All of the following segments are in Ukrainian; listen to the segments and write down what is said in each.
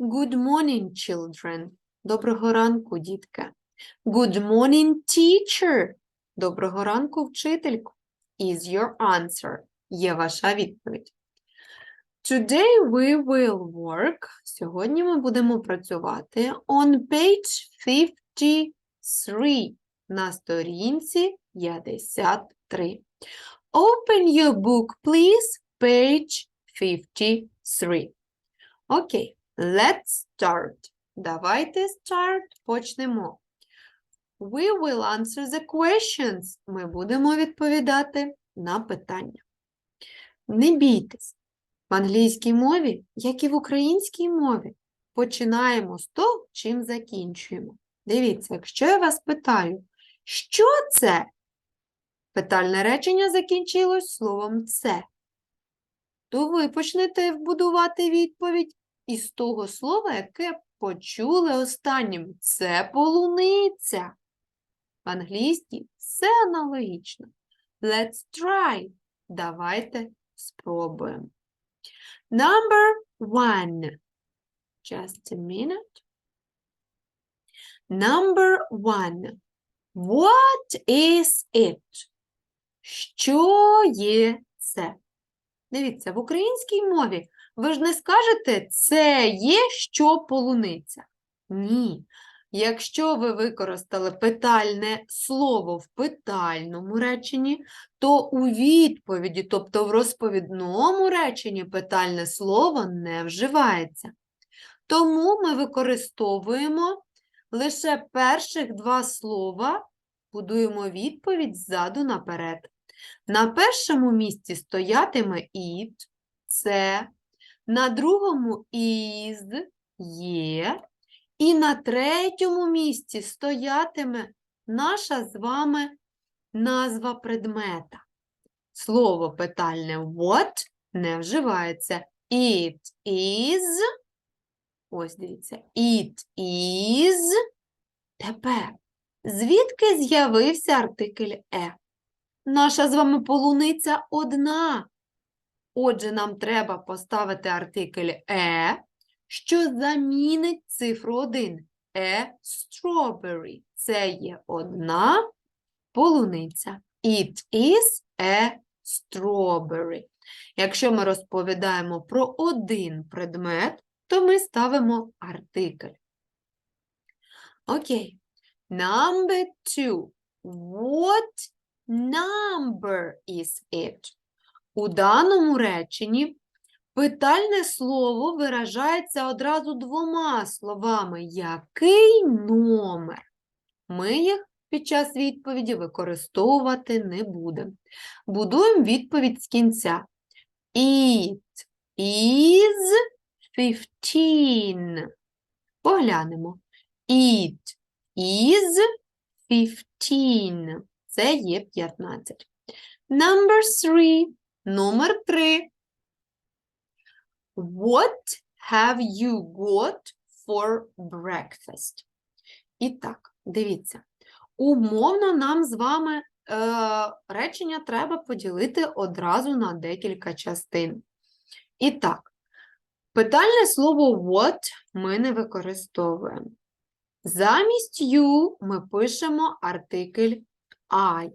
Good morning, children. Доброго ранку, дітки. Good morning, teacher. Доброго ранку, вчительку. Is your answer. Є ваша відповідь. Today we will work. Сьогодні ми будемо працювати on page 53 на сторінці 53. Open your book, please. Page 53. Окей, let's start. Давайте start. Почнемо. We will answer the questions. Ми будемо відповідати на питання. Не бійтесь. В англійській мові, як і в українській мові, починаємо з того, чим закінчуємо. Дивіться, якщо я вас питаю, що це? Питальне речення закінчилось словом це. То ви почнете будувати відповідь із того слова, яке почули останнім. Це полуниця. В англійській все аналогічно. Let's try. Давайте спробуємо. Number one. Just a minute. Number one. What is it? Що є це? Дивіться, в українській мові ви ж не скажете це є що полуниця. Ні. Якщо ви використали питальне слово в питальному реченні, то у відповіді, тобто в розповідному реченні, питальне слово не вживається. Тому ми використовуємо лише перших два слова, будуємо відповідь ззаду наперед. На першому місці стоятиме it, це, на другому is, є, і на третьому місці стоятиме наша з вами назва предмета. Слово питальне what не вживається. It is. Ось дивіться, it is. Тепер, звідки з'явився артикль е? Наша з вами полуниця одна. Отже, нам треба поставити артикль е, що замінить цифру 1. Е strawberry. Це є одна полуниця. It is a strawberry. Якщо ми розповідаємо про один предмет, то ми ставимо артикль. Окей. Number two. What number is it? У даному реченні питальне слово виражається одразу двома словами. Який номер? Ми їх під час відповіді використовувати не будемо. Будуємо відповідь з кінця. It is 15. Поглянемо. It is 15. Це є 15. Number three. Номер 3. What have you got for breakfast? І так, дивіться. Умовно нам з вами е, речення треба поділити одразу на декілька частин. І так, питальне слово what ми не використовуємо. Замість you ми пишемо артикль I.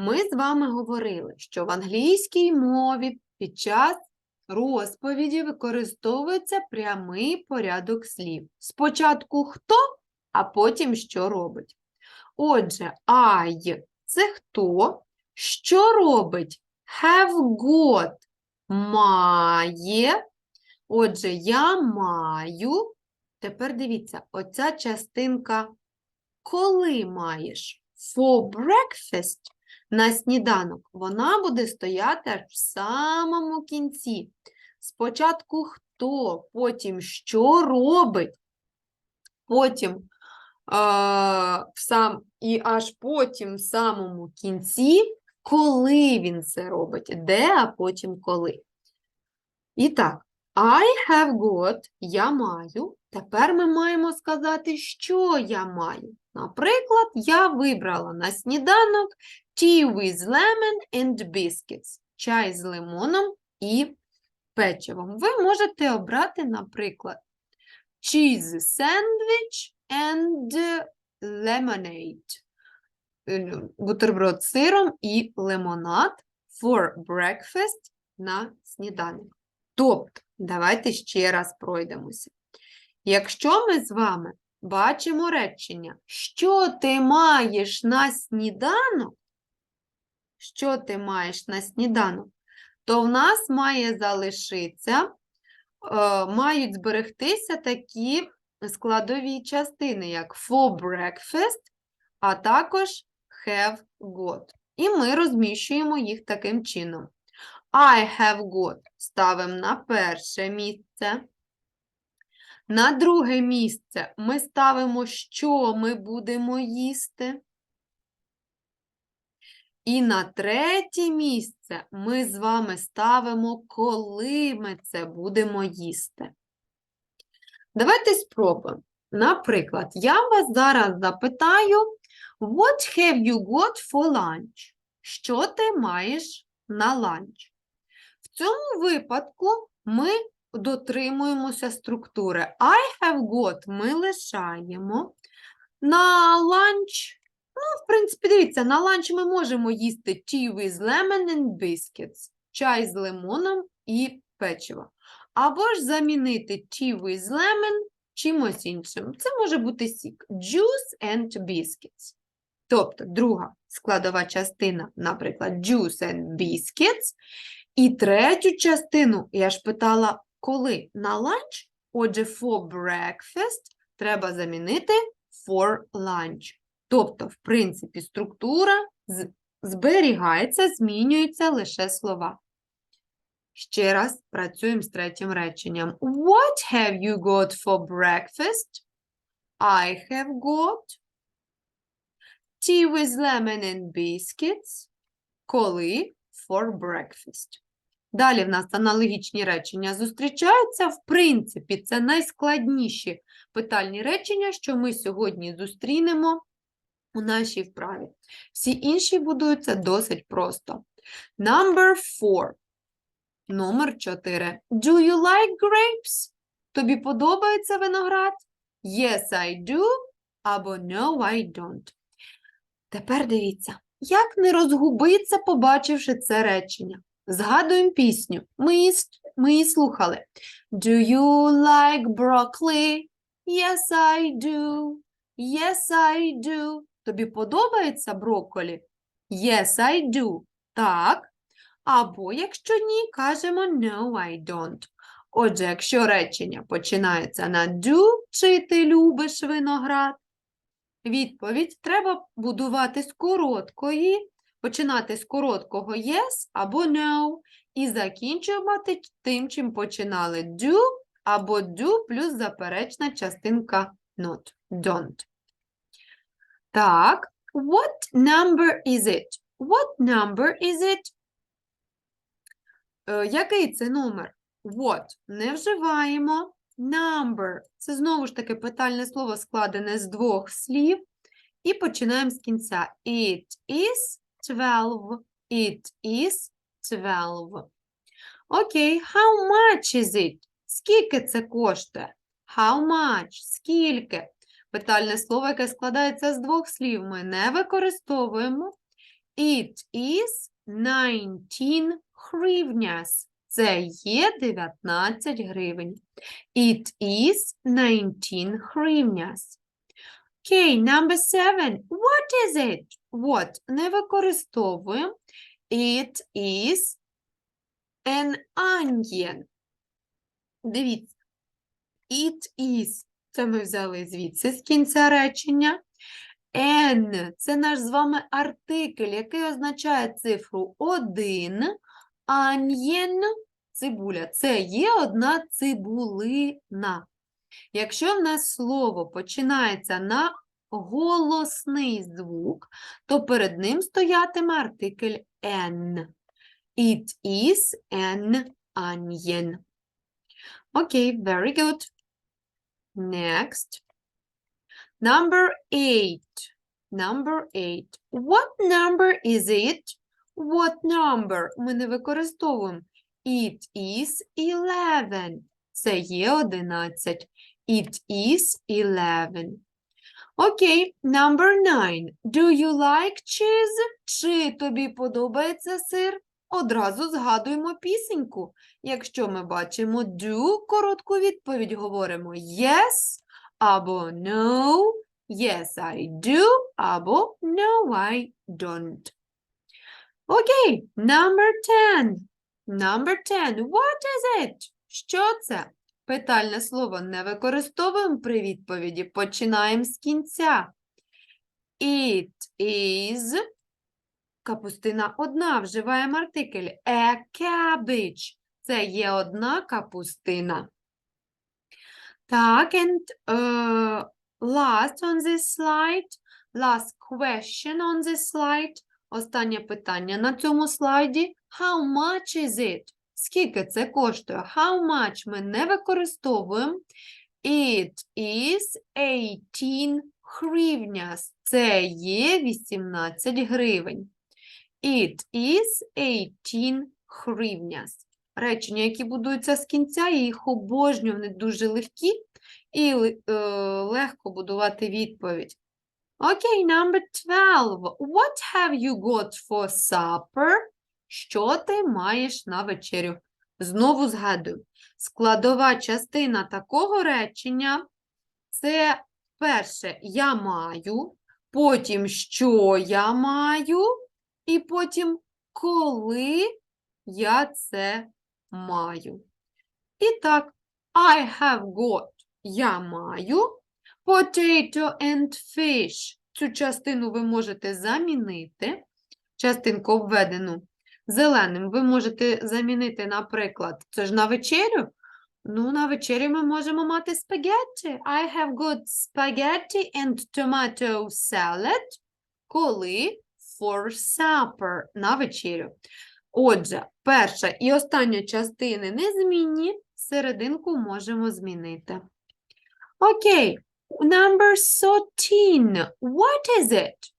Ми з вами говорили, що в англійській мові під час розповіді використовується прямий порядок слів. Спочатку хто, а потім що робить. Отже, I – це хто, що робить have got має. Отже, я маю. Тепер дивіться, оця частинка коли маєш for breakfast на сніданок, вона буде стояти аж в самому кінці. Спочатку хто, потім що робить, потім е, сам, і аж потім в самому кінці, коли він це робить, де, а потім коли. І так, I have got, я маю. Тепер ми маємо сказати, що я маю. Наприклад, я вибрала на сніданок tea with lemon and biscuits. Чай з лимоном і печивом. Ви можете обрати, наприклад, cheese sandwich and lemonade. Бутерброд з сиром і лимонад for breakfast на сніданок. Тобто, давайте ще раз пройдемося. Якщо ми з вами бачимо речення, що ти маєш на сніданок, що ти маєш на сніданок, то в нас має залишитися, е, мають зберегтися такі складові частини, як for breakfast, а також have got. І ми розміщуємо їх таким чином. I have got ставимо на перше місце. На друге місце ми ставимо, що ми будемо їсти. І на третє місце ми з вами ставимо, коли ми це будемо їсти. Давайте спробуємо. Наприклад, я вас зараз запитаю, what have you got for lunch? Що ти маєш на ланч? В цьому випадку ми дотримуємося структури. I have got ми лишаємо. На ланч, ну, в принципі, дивіться, на ланч ми можемо їсти tea with lemon and biscuits, чай з лимоном і печиво. Або ж замінити tea with lemon чимось іншим. Це може бути сік. Juice and biscuits. Тобто друга складова частина, наприклад, juice and biscuits. І третю частину, я ж питала, коли на ланч, отже, for breakfast треба замінити for lunch. Тобто, в принципі, структура зберігається, змінюються лише слова. Ще раз працюємо з третім реченням. What have you got for breakfast? I have got tea with lemon and biscuits. Коли for breakfast. Далі в нас аналогічні речення зустрічаються. В принципі, це найскладніші питальні речення, що ми сьогодні зустрінемо у нашій вправі. Всі інші будуються досить просто. Number four. Номер 4. Do you like grapes? Тобі подобається виноград? Yes, I do. Або No, I don't. Тепер дивіться, як не розгубиться, побачивши це речення. Згадуємо пісню. Ми її, ми її слухали. Do you like broccoli? Yes, I do. Yes, I do. Тобі подобається брокколі? Yes, I do. Так. Або, якщо ні, кажемо no, I don't. Отже, якщо речення починається на do, чи ти любиш виноград, відповідь треба будувати з короткої, починати з короткого yes або no, і закінчувати тим, чим починали do або do плюс заперечна частинка not, don't. Так, what number is it? What number is it? Е, Який це номер? What не вживаємо. Number це знову ж таки питальне слово складене з двох слів. І починаємо з кінця. It is 12. It is 12. Окей, how much is it? Скільки це коштує? How much? Скільки? Питальне слово, яке складається з двох слів, ми не використовуємо. It is 19 гривняс. Це є 19 гривень. It is 19 гривняс. Окей, number seven. What is it? What? Не використовуємо. It is an onion. Дивіться. It is. Це ми взяли звідси з кінця речення. N – це наш з вами артикль, який означає цифру 1. Onion – цибуля. Це є одна цибулина. Якщо в нас слово починається на голосний звук, то перед ним стоятиме артикль N. It is an onion. Окей, very good. Next. Number eight. Number eight. What number is it? What number? Ми не використовуємо. It is eleven. Це є 11. It is eleven. Окей, number nine. Do you like cheese? Чи тобі подобається сир? Одразу згадуємо пісеньку. Якщо ми бачимо do, коротку відповідь говоримо yes або no. Yes, I do або no, I don't. Окей, number 10. Number 10. What is it? Що це? Питальне слово не використовуємо при відповіді. Починаємо з кінця. It is. Капустина одна. Вживаємо артикль. A cabbage. Це є одна капустина. Так, and uh, last on this slide, last question on this slide. Останнє питання на цьому слайді. How much is it? Скільки це коштує? How much ми не використовуємо. It is 18 гривняс. Це є 18 гривень. It is 18 гривняс. Речення, які будуються з кінця, я їх обожнюю, вони дуже легкі і е, легко будувати відповідь. Окей, number 12. What have you got for supper? Що ти маєш на вечерю? Знову згадую. Складова частина такого речення це перше я маю, потім що я маю, і потім коли я це маю. І так, I have got я маю potato and fish. Цю частину ви можете замінити. Частинку обведену зеленим ви можете замінити, наприклад, це ж на вечерю. Ну, на вечерю ми можемо мати спагетті. I have got spaghetti and tomato salad. Коли? For supper. На вечерю. Отже, перша і остання частини незмінні, серединку можемо змінити. Окей, number 13. What is it?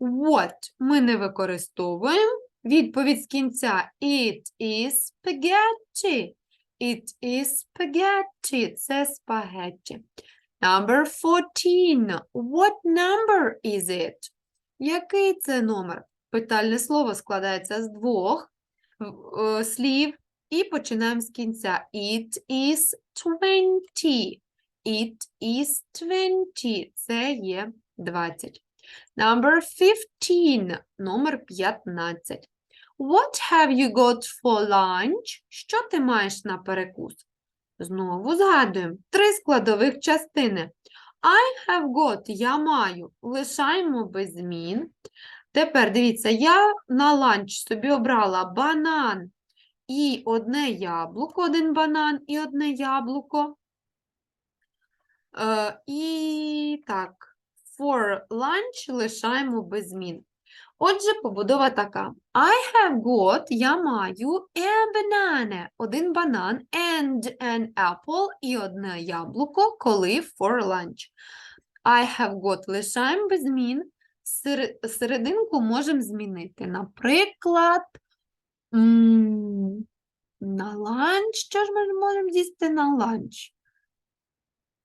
What ми не використовуємо. Відповідь з кінця. It is spaghetti. It is spaghetti. Це спагетті. Number 14. What number is it? Який це номер? Питальне слово складається з двох е, слів і починаємо з кінця. It is 20. It is 20. Це є 20. Number 15. Номер 15. What have you got for lunch? Що ти маєш на перекус? Знову згадуємо. Три складових частини. I have got, я маю. Лишаємо без змін. Тепер дивіться, я на ланч собі обрала банан і одне яблуко, один банан і одне яблуко. Е, і так, for lunch лишаємо без змін. Отже, побудова така. I have got, я маю a banana, один банан, and an apple і одне яблуко, коли for lunch. I have got лишаємо без змін. Сер- Серединку можемо змінити. Наприклад, на ланч. Що ж ми можемо з'їсти на ланч?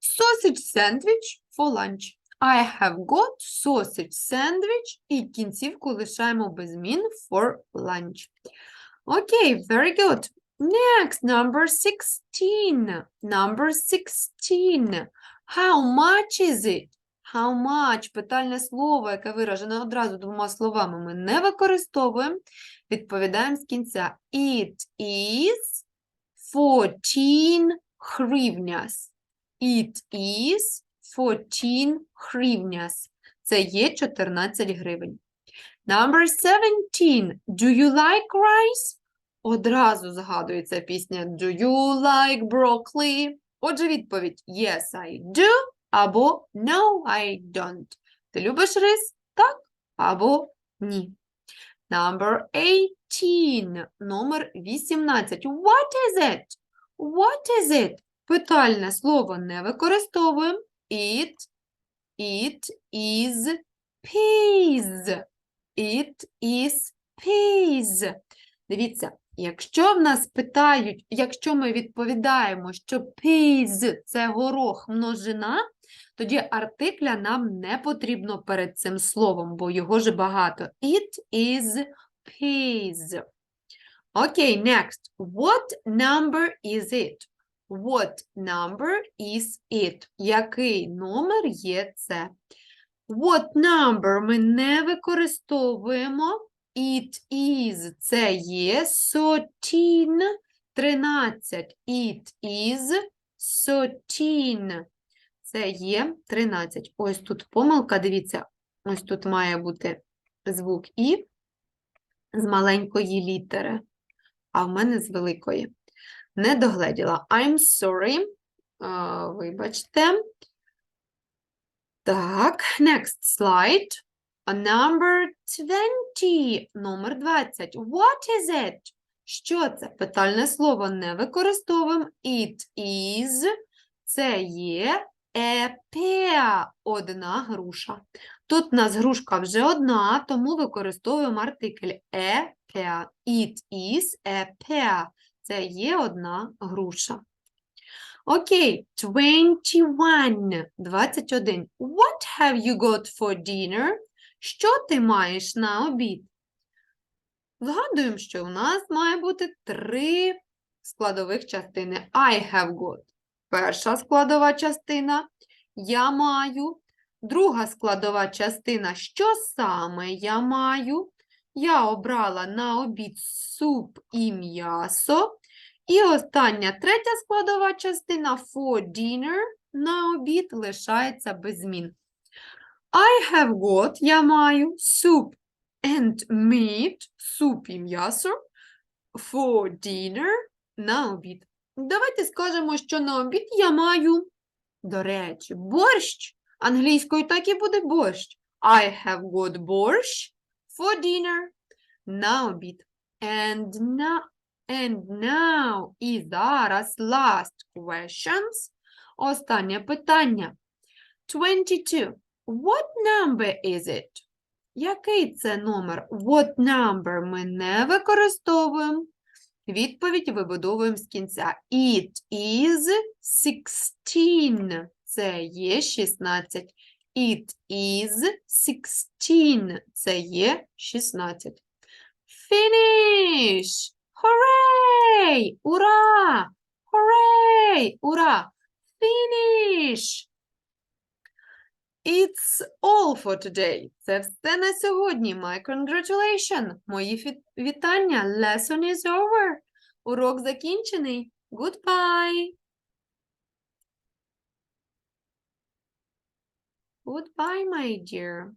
Sausage sandwich for lunch. I have got sausage sandwich і кінцівку лишаємо без змін for lunch. Окей, very good. Next, number 16. Number 16. How much is it? How much? Питальне слово, яке виражене одразу двома словами, ми не використовуємо. Відповідаємо з кінця. It is 14 гривняс. It is 14 гривняс. Це є 14 гривень. Number 17. Do you like rice? Одразу згадується пісня Do you like broccoli? Отже, відповідь Yes, I do або No, I don't. Ти любиш рис? Так або ні. Number 18. Номер 18. What is it? What is it? Питальне слово не використовуємо. It, it is peas. It is peas. Дивіться, якщо в нас питають, якщо ми відповідаємо, що peas – це горох множина, тоді артикля нам не потрібно перед цим словом, бо його ж багато. It is peas. Окей, next. What number is it? What number is it? Який номер є це? What number ми не використовуємо. It is – це є 13, 13. It is 13. Це є 13. Ось тут помилка, дивіться, ось тут має бути звук І з маленької літери, а в мене з великої. Не догледіла. I'm sorry. А, вибачте. Так, next slide. A number 20. Номер 20. What is it? Що це? Питальне слово не використовуємо. It is. Це є a pear. Одна груша. Тут у нас грушка вже одна, тому використовуємо артикль a pear. It is a pear. Це є одна груша. Окей, 21. 21. What have you got for dinner? Що ти маєш на обід? Згадуємо, що у нас має бути три складових частини. I have got. Перша складова частина я маю. Друга складова частина що саме я маю. Я обрала на обід суп і м'ясо. І остання третя складова частина for dinner на обід лишається без змін. I have got, я маю soup and meat, суп і м'ясо for dinner на обід. Давайте скажемо, що на обід я маю, до речі, борщ. Англійською так і буде борщ. I have got борщ for dinner на обід. And now, and now, і зараз last questions. Останнє питання. 22. What number is it? Який це номер? What number ми не використовуємо. Відповідь вибудовуємо з кінця. It is 16. Це є 16. It is 16. Це є 16. Finish! Hooray! Ура! Hooray! Ура! Finish! It's all for today. Це все на сьогодні. My congratulations. Мої вітання. Lesson is over. Урок закінчений. Goodbye. Goodbye, my dear.